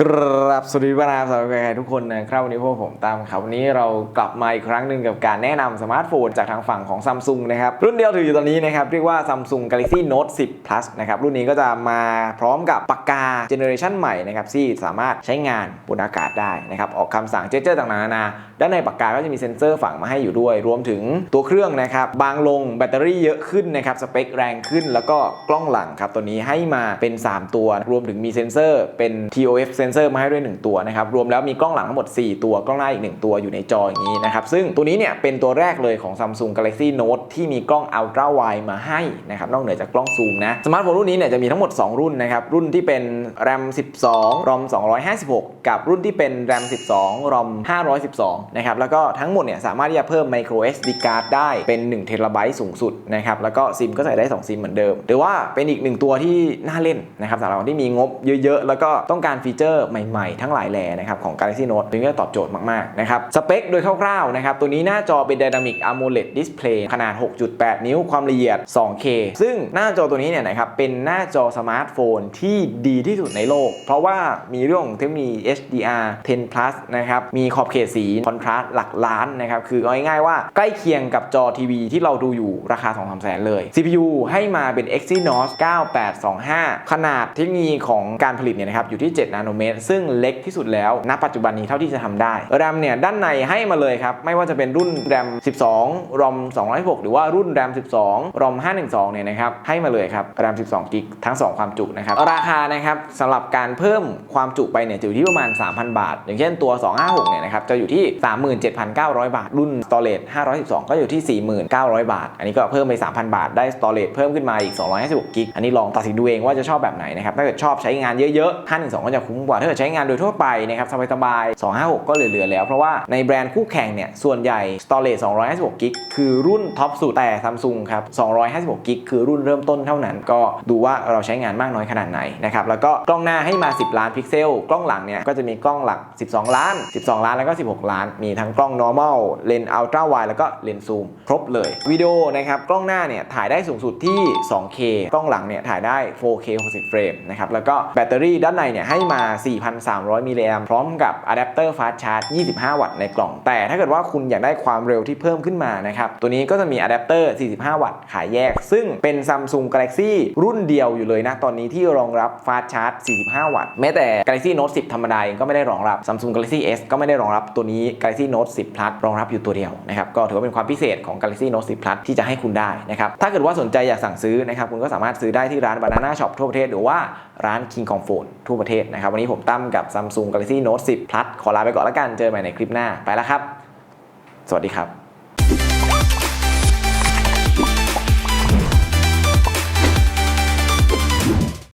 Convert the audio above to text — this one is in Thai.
กราบสวัสดีบรรดาสาวกทุกคนนะครับวันนี้พวกผมตามครับวันนี้เรากลับมาอีกครั้งหนึ่งกับการแนะนำสมาร์ทโฟนจากทางฝั่งของซัมซุงนะครับรุ่นเดียวถืออยู่ตอนนี้นะครับเรียกว่า Samsung Galaxy Note 10 Plus นะครับรุ่นนี้ก็จะมาพร้อมกับปากกาเจเนอเรชันใหม่นะครับที่สามารถใช้งานบนอากาศได้นะครับออกคำสั่งเจเจอร์ต่างๆนานาด้านในปากกาก็จะมีเซ็นเซอร์ฝังมาให้อยู่ด้วย รวมถึงตัวเครื่องนะครับบางลงแบตเตอรี่เยอะขึ้นนะครับสเปคแรงขึ้น แล้วก็กล้องหลังครับตัวนี้ให้มาเป็น 3 ตัว รวมถึงมีเซ็นเซอร์เป็น TOF เซ็นเซอร์มาให้ด้วย 1 ตัวนะครับรวมแล้วมีกล้องหลังทั้งหมด 4 ตัวกล้องหน้าอีก 1 ตัวอยู่ในจออย่างนี้นะครับซึ่งตัวนี้เนี่ยเป็นตัวแรกเลยของ Samsung Galaxy Note ที่มีกล้อง Ultra Wide มาให้นะครับนอกเหนือจากกล้องซูมนะสมาร์ทโฟนรุ่นนี้เนี่ยจะมีทั้งหมด 2 รุ่นนะครับรุ่นที่เป็น RAM 12 ROM 256 กับรุ่นที่เป็น RAM 12 ROM 512นะครับแล้วก็ทั้งหมดเนี่ยสามารถที่จะเพิ่ม micro SD card ได้เป็น1 t b สูงสุดนะครับแล้วก็ซิมก็ใส่ได้ 2 ซิมเหมือนเดิม หรือว่าเป็นอีกหนึ่งตัวที่น่าเล่นนะครับสำหรับคนที่มีงบเยอะ ๆ แล้วก็ต้องการฟีเจอร์ใหม่ๆ ทั้งหลายแหล่นะครับของ Galaxy Note ตัวนี้ก็ตอบโจทย์มากๆนะครับสเปคโดยคร่าวๆนะครับตัวนี้หน้าจอเป็น Dynamic AMOLED Display ขนาด 6.8 นิ้วความละเอียด 2K ซึ่งหน้าจอตัวนี้เนี่ยนะครับเป็นหน้าจอสมาร์ทโฟนที่ดีที่สุดในโลก เพราะว่ามีเรื่องของเทคโนโลยี HDR 10 plus นะครับมีขอบเขตสีคอนทราสต์หลักล้านนะครับคือเอาง่ายๆว่าใกล้เคียงกับจอทีวีที่เราดูอยู่ราคา 2-3แสนเลย CPU ให้มาเป็น Exynos 9825 ขนาดเทคโนโลยีของการผลิตเนี่ยนะครับอยู่ที่ 7 นาโนเมตร ซึ่งเล็กที่สุดแล้ว ณ ปัจจุบันนี้เท่าที่จะทำได้ RAM เนี่ยด้านในให้มาเลยครับ ไม่ว่าจะเป็นรุ่น RAM 12 ROM 206หรือว่ารุ่น RAM 12 ROM 512เนี่ยนะครับให้มาเลยครับ RAM 12 g b ทั้ง 2 ความจุนะครับราคานะครับสำหรับการเพิ่มความจุไปเนี่ยจะอยู่ที่ประมาณ 3,000 บาท อย่างเช่นตัว 256เนี่ยนะครับจะอยู่ที่ 37,900 บาท รุ่น storage 512 ก็อยู่ที่ 49,000 บาท อันนี้ก็เพิ่มไป 3,000 บาทได้ storage เพิ่มขึ้นมาอีก256 g b อันนี้ลองตัดสินดูเองว่าจะชอบแบบไหนนะครับถ้าเกิดชอบใช้งานเยอะๆ512ก็จะคุ้มกว่าถ้าเกิดใช้งานโดยทั่วไปนะครับสบายๆ256 ก็เหลือๆแล้ว เพราะว่าในแบรนด์คู่แข่งเนี่ย ส่วนใหญ่ storage 256 g b คือรุ่นท็อปสุดแต่ Samsung ครับ256 g b คือรุ่นเริ่มต้นเท่านั้น ก็ดูว่าเราใช้งานมากน้อยขนาดไหนนะครับแล้วก็กล้องหน้าให้มา 10 ล้านพิกเซล กล้องหลังเนี่ยก็จะมีกล้องหลัก 12 ล้าน 12 ล้านแล้วก็ 16 ล้าน มีทั้งกล้อง normal เลนส์ ultra wide แล้วก็เลนส์ซูมครบเลยวิดีโอนะครับกล้องหน้าเนี่ยถ่ายได้สูงสุดที่ 2K กล้องหลังเนี่ยถ่ายได้ 4K 60 เฟรมนะครับแล้วก็แบตเตอรี่ด้านในเนี่ยให้มา4,300มิลลิแอมพร้อมกับอะแดปเตอร์ฟาสชาร์จ 25 วัตต์ในกล่อง แต่ถ้าเกิดว่าคุณอยากได้ความเร็วที่เพิ่มขึ้นมานะครับ ตัวนี้ก็จะมีอะแดปเตอร์ 45 วัตต์ขายแยก ซึ่งเป็น Samsung Galaxy รุ่นเดียวอยู่เลยนะ ตอนนี้ที่รองรับฟาสชาร์จ 45 วัตต์ แม้แต่ Galaxy Note 10 ธรรมดาเองก็ไม่ได้รองรับ Samsung Galaxy S ก็ไม่ได้รองรับตัวนี้ Galaxy Note 10 Plus รองรับอยู่ตัวเดียวนะครับ ก็ถือว่าเป็นความพิเศษของ Galaxy Note 10 Plus ที่จะให้คุณได้นะครับ ถ้าเกิดว่าสนใจอยากสั่งซื้อนะครับ คุณก็สามารถซื้อได้ที่ร้าน Banana Shop ทั่วประเทศหรือว่าร้าน King Kong Phone ทั่วประเทศนะครับ วันนี้ผมผมตั้มกับ Samsung Galaxy Note 10 Plus ขอลาไปก่อนแล้วกันเจอกันใหม่ในคลิปหน้าไปแล้วครับ สวัสดีครับ